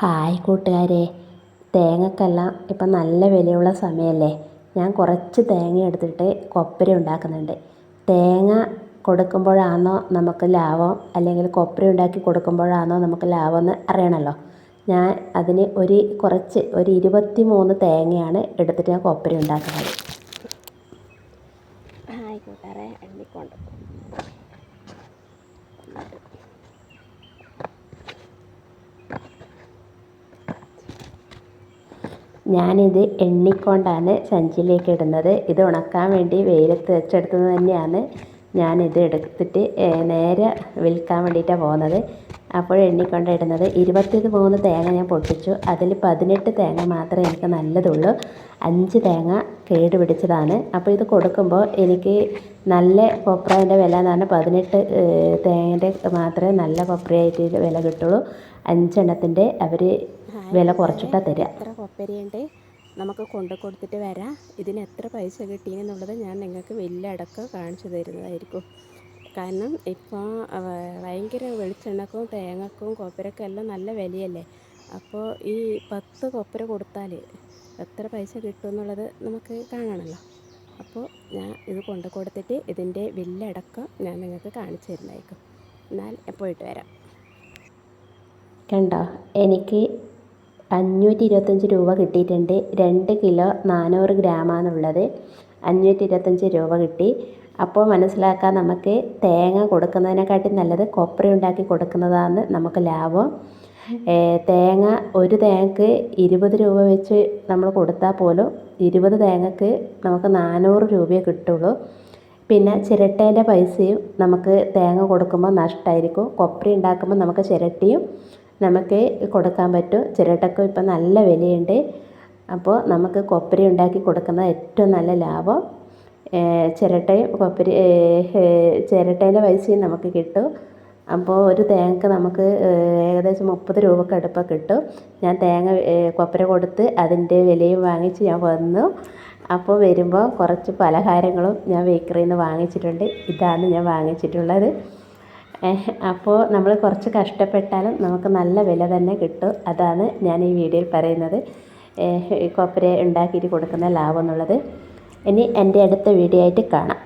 Hi കൂട്ടുകാരെ. തേങ്ങക്കെല്ലാം ഇപ്പം നല്ല വിലയുള്ള സമയമല്ലേ? ഞാൻ കുറച്ച് തേങ്ങ എടുത്തിട്ട് കൊപ്പര ഉണ്ടാക്കുന്നുണ്ട്. തേങ്ങ കൊടുക്കുമ്പോഴാണോ നമുക്ക് ലാഭം? അല്ലെങ്കിൽ കൊപ്പര ഉണ്ടാക്കി കൊടുക്കുമ്പോഴാണോ നമുക്ക് ലാഭം എന്ന് അറിയണമല്ലോ. ഞാൻ അതിന് ഒരു കുറച്ച് ഒരു ഇരുപത്തി മൂന്ന് തേങ്ങയാണ് എടുത്തിട്ട് ഞാൻ കൊപ്പര ഉണ്ടാക്കുന്നത്. ഹായ് കൂട്ടുകാരെ എണ്ണിക്കൊണ്ട് ഞാനിത് എണ്ണിക്കൊണ്ടാണ് സഞ്ചിയിലേക്ക് ഇടുന്നത് ഇത് ഉണക്കാൻ വേണ്ടി വെയിലത്ത് വെച്ചെടുത്തത് തന്നെയാണ്. ഞാനിത് എടുത്തിട്ട് നേരെ വിൽക്കാൻ വേണ്ടിയിട്ടാണ് പോകുന്നത്. അപ്പോൾ എണ്ണിക്കൊണ്ട് ഇടുന്നത്. ഇരുപത്തി മൂന്ന് തേങ്ങ ഞാൻ പൊട്ടിച്ചു. അതിൽ പതിനെട്ട് തേങ്ങ മാത്രമേ എനിക്ക് നല്ലതുള്ളൂ. അഞ്ച് തേങ്ങ കേട് പിടിച്ചതാണ്. അപ്പോൾ ഇത് കൊടുക്കുമ്പോൾ എനിക്ക് നല്ല കൊപ്രേന്റെ വില എന്ന് പറഞ്ഞാൽ പതിനെട്ട് തേങ്ങേന്റെ മാത്രമേ നല്ല കൊപ്രയായിട്ട് വില കിട്ടുള്ളൂ. അഞ്ചെണ്ണത്തിന്റെ അവർ വില കുറച്ചിട്ടാണ് തരിക എത്ര കൊപ്പരിയുണ്ട്? നമുക്ക് കൊണ്ടു കൊടുത്തിട്ട് വരാം. ഇതിന് എത്ര പൈസ കിട്ടിയെന്നുള്ളത് ഞാൻ നിങ്ങൾക്ക് വലിയ അടക്കം കാണിച്ചു തരുന്നതായിരിക്കും. കാരണം ഇപ്പോൾ ഭയങ്കര വെളിച്ചെണ്ണക്കും തേങ്ങക്കും കൊപ്പരക്കും എല്ലാം നല്ല വിലയല്ലേ? അപ്പോൾ ഈ പത്ത് കൊപ്പര കൊടുത്താൽ എത്ര പൈസ കിട്ടും എന്നുള്ളത് നമുക്ക് കാണണമല്ലോ അപ്പോൾ ഞാൻ ഇത് കൊണ്ടു കൊടുത്തിട്ട് ഇതിന്റെ വില്ലടക്കം ഞാൻ നിങ്ങൾക്ക് കാണിച്ചു തരുന്നതായിരിക്കും. എന്നാൽ പോയിട്ട് വരാം. കണ്ടോ? എനിക്ക് അഞ്ഞൂറ്റി ഇരുപത്തഞ്ച് രൂപ കിട്ടിയിട്ടുണ്ട്. രണ്ട് കിലോ നാനൂറ് ഗ്രാമാണുള്ളത്. അഞ്ഞൂറ്റി ഇരുപത്തഞ്ച് രൂപ കിട്ടി. അപ്പോൾ മനസ്സിലാക്കാം നമുക്ക് തേങ്ങ കൊടുക്കുന്നതിനെക്കാട്ടി നല്ലത് കൊപ്ര ഉണ്ടാക്കി കൊടുക്കുന്നതാണ് നമുക്ക് ലാഭം. തേങ്ങ ഒരു തേങ്ങക്ക് ഇരുപത് രൂപ വെച്ച് നമ്മൾ കൊടുത്താൽ പോലും ഇരുപത് തേങ്ങക്ക് നമുക്ക് നാനൂറ് രൂപയെ കിട്ടുള്ളൂ. പിന്നെ ചിരട്ടേന്റെ പൈസയും നമുക്ക് തേങ്ങ കൊടുക്കുമ്പോൾ നഷ്ടമായിരിക്കും കൊപ്ര ഉണ്ടാക്കുമ്പോൾ നമുക്ക് ചിരട്ടയും നമുക്ക് കൊടുക്കാൻ പറ്റും. ചിരട്ടക്കും ഇപ്പം നല്ല വിലയുണ്ട്. അപ്പോൾ നമുക്ക് കൊപ്പരി ഉണ്ടാക്കി കൊടുക്കുന്നത് ഏറ്റവും നല്ല ലാഭം. ചിരട്ടയും കൊപ്പരി ചിരട്ടേന്റെ പൈസയും നമുക്ക് കിട്ടും. അപ്പോൾ ഒരു തേങ്ങക്ക് നമുക്ക് ഏകദേശം മുപ്പത് രൂപക്ക് അടുപ്പം കിട്ടും. ഞാൻ തേങ്ങ കൊപ്പര കൊടുത്ത് അതിന്റെ വിലയും വാങ്ങിച്ച് ഞാൻ വന്നു. അപ്പോൾ വരുമ്പോൾ കുറച്ച് പലഹാരങ്ങളും ഞാൻ ബേക്കറിയിൽ നിന്ന് വാങ്ങിച്ചിട്ടുണ്ട്. ഇതാണ് ഞാൻ വാങ്ങിച്ചിട്ടുള്ളത്. അപ്പോൾ നമ്മൾ കുറച്ച് കഷ്ടപ്പെട്ടാലും നമുക്ക് നല്ല വില തന്നെ കിട്ടും. അതാണ് ഞാൻ ഈ വീഡിയോയിൽ പറയുന്നത്. കൊപ്പര ഉണ്ടാക്കിയിട്ട് കൊടുക്കുന്ന ലാഭം എന്നുള്ളത്. ഇനി എന്റെ അടുത്ത വീഡിയോ ആയിട്ട് കാണാം.